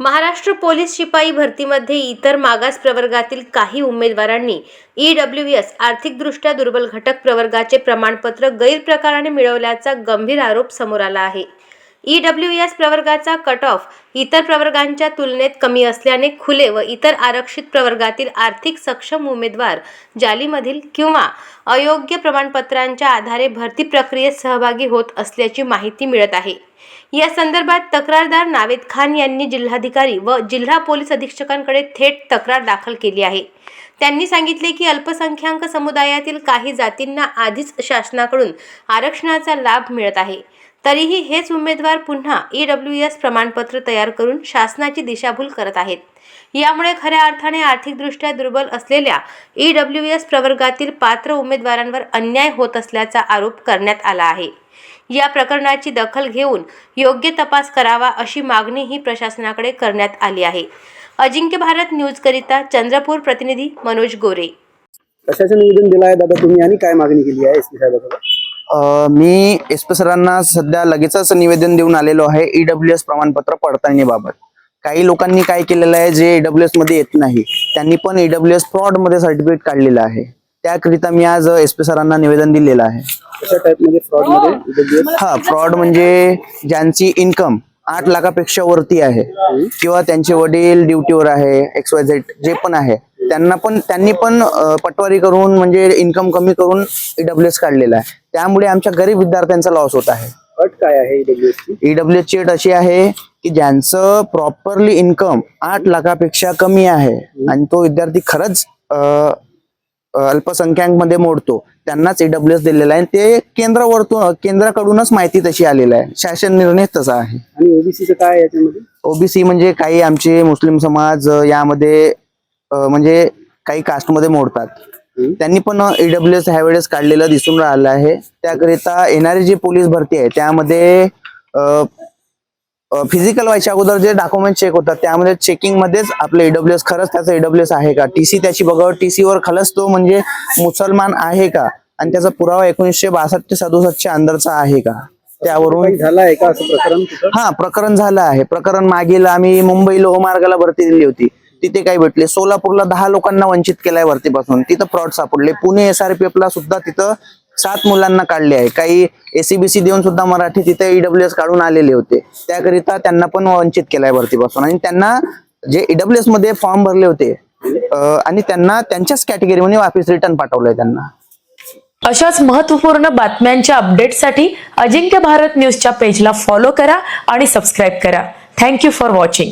Maharashtra police शिपाई भरतीमध्ये इतर मागास प्रवर्गातील काही उमेदवारांनी ई डब्ल्यू एस आर्थिकदृष्ट्या दुर्बल घटक प्रवर्गाचे प्रमाणपत्र गैरप्रकाराने मिळवल्याचा गंभीर आरोप समोर आला आहे. ई डब्ल्यू एस प्रवर्गाचा कट ऑफ इतर प्रवर्गांच्या तुलनेत कमी असल्याने खुले व इतर आरक्षित प्रवर्गातील आर्थिक सक्षम उमेदवार जालीमधील किंवा अयोग्य प्रमाणपत्रांच्या आधारे भरती प्रक्रियेत सहभागी होत असल्याची माहिती मिळत आहे. या संदर्भात तक्रारदार नावेद खान यांनी जिल्हाधिकारी व जिल्हा पोलीस अधीक्षकांकडे थेट तक्रार दाखल केली आहे. त्यांनी सांगितले की अल्पसंख्याक समुदायातील काही जातींना आधीच शासनाकडून आरक्षणाचा लाभ मिळत आहे. तरीही हेच उमेदवार पुन्हा ई डब्ल्यू एस प्रमाणपत्र तयार करून शासनाची दिशाभूल करत आहेत. यामुळे खऱ्या अर्थाने आर्थिकदृष्ट्या दुर्बल असलेल्या ई डब्ल्यू एस प्रवर्गातील पात्र उमेदवारांवर अन्याय होत असल्याचा आरोप करण्यात आला आहे. या प्रकरणाची दखल घेऊन योग्य तपास करावा अशी मागणीही प्रशासनाकडे करण्यात आली आहे. अजिंक्य भारत न्यूजकरिता चंद्रपूर प्रतिनिधी मनोज गोरे. कशाचं निवेदन दिलं आहे दादा तुम्ही आणि काय मागणी केली आहे एस पी साहेबांकडे मी एस पी सरांना सध्या लगेचच निवेदन देऊन आलेलो आहे ईडब्ल्यू एस प्रमाणपत्र पडताळणीबाबत. काही लोकांनी काय केलेलं आहे जे ईडब्ल्यू एसमध्ये येत नाही त्यांनी पण ईडब्ल्यू एस फ्रॉडमध्ये सर्टिफिकेट काढलेलं आहे. त्याकरिता मी आज एस पी सरांना निवेदन दिलेलं आहे? हा फ्रॉड म्हणजे ज्यांची इन्कम आठ लाखापेक्षा वरती आहे किंवा त्यांचे वडील ड्युटीवर आहे एक्स वाय झेड जे पण आहे त्यांना पण त्यांनी पण पटवारी करून म्हणजे इन्कम कमी करून ईडब्ल्यू एस काढलेला आहे. त्यामुळे आमच्या गरीब विद्यार्थ्यांचा लॉस होत आहे. अट काय आहे EWS ची? ईडब्ल्यू ची अट अशी आहे की ज्यांचं प्रॉपरली इन्कम आठ लाखापेक्षा कमी आहे आणि तो विद्यार्थी खरंच अल्पसंख्याकमध्ये मोडतो त्यांनाच ईडब्ल्यू एस दिलेला आहे. ते केंद्रावरतून केंद्राकडूनच माहिती तशी आलेली आहे. शासन निर्णय तसा आहे. आणि ओबीसीचं काय याच्यामध्ये? ओबीसी म्हणजे काही आमचे मुस्लिम समाज यामध्ये म्हणजे काही कास्टमध्ये मोडतात. त्यांनी पण ईडब्ल्यू एस ह्यावेळेस काढलेलं दिसून राहिलं आहे. त्याकरिता येणारी जी पोलीस भरती आहे त्यामध्ये फिजिकल व्हायच्या अगोदर जे डॉक्युमेंट चेक होतात त्यामध्ये चेकिंग मध्येच आपलं ईडब्ल्यू एस खरंच त्याचं ईडब्ल्यू एस आहे का? टीसी त्याची बघा टीसी वर खरंच तो म्हणजे मुसलमान आहे का? आणि त्याचा पुरावा एकोणीसशे बासष्ट ते सदुसष्टच्या अंदरचा आहे का? त्यावरून झालं आहे का असं प्रकरण हा प्रकरण झालं आहे. प्रकरण मागील आम्ही मुंबई लोहमार्गाला भरती दिली होती. तिथे काय भेटले. सोलापूरला दहा लोकांना वंचित केलाय वरतीपासून. तिथं फ्रॉड सापडले. पुणे एसआरपीएफ ला सुद्धा तिथं सात मुलांना काढले आहे. काही एसीबीसी देऊन सुद्धा मराठी तिथे ईडब्ल्यू एस काढून आलेले होते. त्याकरिता त्यांना पण वंचित केलाय वरतीपासून. आणि त्यांना जे ईडब्ल्यू एसमध्ये फॉर्म भरले होते आणि त्यांना त्यांच्याच कॅटेगरीमध्ये वापस रिटर्न पाठवलंय त्यांना. अशाच महत्त्वपूर्ण बातम्यांच्या अपडेटसाठी अजिंक्य भारत न्यूजच्या पेजला फॉलो करा आणि सबस्क्राईब करा. Thank you for watching